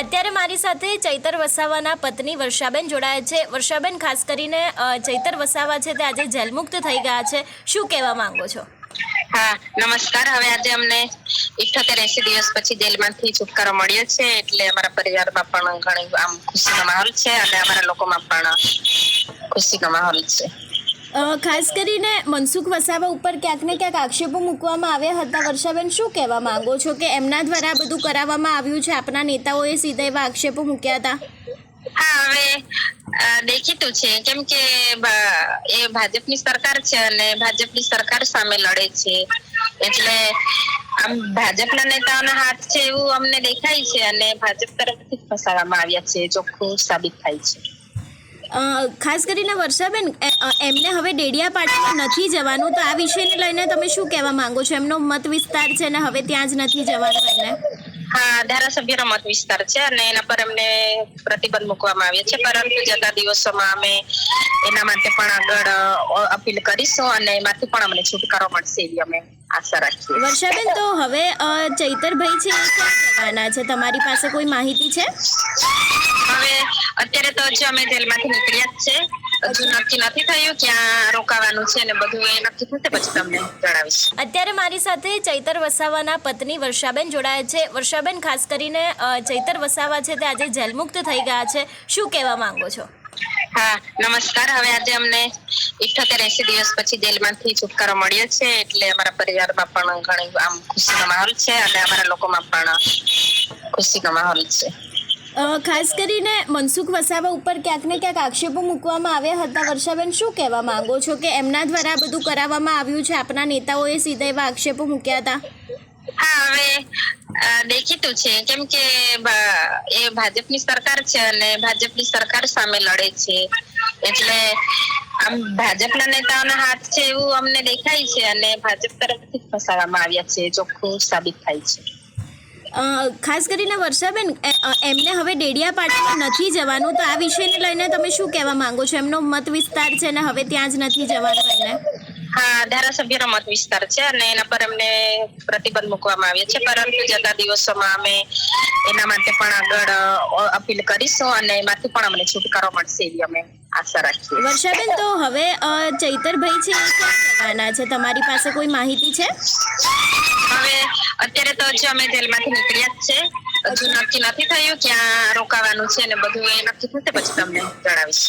અત્યારે મારી સાથે ચૈતર વસાવાના પત્ની વર્ષાબેન જોડાયા છે. વર્ષાબેન, ખાસ કરીને ચૈતર વસાવા છે તે આજે જેલમુક્ત થઈ ગયા છે. શું કહેવા માંગો છો? હા, નમસ્કાર. હવે આજે અમને ઇઠોતેર એસી દિવસ પછી જેલમાંથી છુટકારો મળ્યો છે એટલે અમારા પરિવારમાં પણ ઘણી આમ ખુશીનો માહોલ છે અને અમારા લોકોમાં પણ ખુશીનો માહોલ છે. ખાસ કરીને મનસુખ વસાવા ઉપર ક્યાંક ને ક્યાંક આક્ષેપો મૂકવામાં આવ્યા હતા. વર્ષાબેન, શું કહેવા માંગો છો કે એમના દ્વારા બધું કરાવવામાં આવ્યું છે? આપના નેતાઓએ સીધા એવા આક્ષેપો મૂક્યા હતા? હવે દેખીતું છે. કેમ કે એ ભાજપની સરકાર છે અને ભાજપની સરકાર સામે લડે છે. એટલે આમ ભાજપના નેતાઓના હાથ છે એવું અમને દેખાય છે અને ભાજપ તરફથી ફસાવવામાં આવ્યા છે. ચોખ્ખું સાબિત થાય છે. ખાસ કરીને વર્ષાબેન એમને હવે ડેડિયા પાર્ટીમાં નથી જવાનું તો આ વિષયને લઈને તમે શું કહેવા માંગો છો? એમનો મત વિસ્તાર છે ને હવે ત્યાં જ નથી જવાનું એમને? હા ધારાસભ્યનો મત વિસ્તાર છે અને એના પર એમને પ્રતિબંધ મૂકવામાં આવ્યો છે. પરંતુ જતા દિવસોમાં અમે એના માટે પણ આગળ અપીલ કરીશું અને એમાંથી પણ અમને છુટકારો મળશે એવી અમે આશા રાખીએ વર્ષાબેન તો હવે ચૈતરભાઈ છે જવાના છે? તમારી પાસે કોઈ માહિતી છે? અમે જેલમાંથી નીકળ્યા જ છે હજુ નક્કી નથી થયું ક્યાં રોકાવાનું છે ને બધું એ નક્કી થશે પછી તમને જણાવીશ અત્યારે મારી સાથે ચૈતર વસાવાના પત્ની વર્ષાબેન જોડાયા છે. વર્ષાબેન ખાસ કરીને ચૈતર વસાવા છે તે આજે જેલમુક્ત થઈ ગયા છે. શું કહેવા માંગો છો? હા નમસ્કાર. હવે આજે અમને ઇઠોતેર એસી દિવસ પછી જેલમાંથી છુટકારો મળ્યો છે એટલે અમારા પરિવારમાં પણ ઘણી આમ ખુશીનો માહોલ છે અને અમારા લોકોમાં પણ ખુશીનો માહોલ છે. ખાસ કરીને મનસુખ વસાવા ઉપર ક્યાંક ને ક્યાંક આક્ષેપો મૂકવામાં આવ્યા હતા. વર્ષાબેન, શું કહેવા માંગો છો કે એમના દ્વારા બધું કરાવવામાં આવ્યું છે? આપના નેતાઓએ સીધા એવા આક્ષેપો મૂક્યા હતા? હવે દેખીતું છે. કેમ કે એ ભાજપની સરકાર છે અને ભાજપની સરકાર સામે લડે છે. એટલે આમ ભાજપના નેતાઓના હાથ છે એવું અમને દેખાય છે અને ભાજપ તરફથી ફસાવવામાં આવ્યા છે. ચોખ્ખું સાબિત થાય છે. ખાસ કરીને વર્ષાબેન એમને હવે ડેડિયા પાટીમાં નથી જવાનું. તો આ વિષયને લઈને તમે શું કહેવા માંગો છો? એમનો મત વિસ્તાર છે ને હવે ત્યાં જ નથી જવાનું એમને? હા, ધારાસભ્યનો મત વિસ્તાર છે અને એના પર અમને પ્રતિબંધ મૂકવામાં આવ્યો છે. પરંતુ જતા દિવસોમાં અમે એના માટે પણ આગળ અપીલ કરીશું અને એમાંથી પણ અમને છુટકારો મળશે એવી અમે આશા રાખીએ. વર્ષાબેન તો હવે ચૈતરભાઈ છે ક્યાં જવાના છે? તમારી પાસે કોઈ માહિતી છે? હવે અત્યારે તો હજુ અમે જેલમાંથી નીકળ્યા જ છે. હજુ નક્કી નથી થયું ક્યાં રોકાવાનું છે અને બધું એ નક્કી થશે પછી તમને જણાવીશ.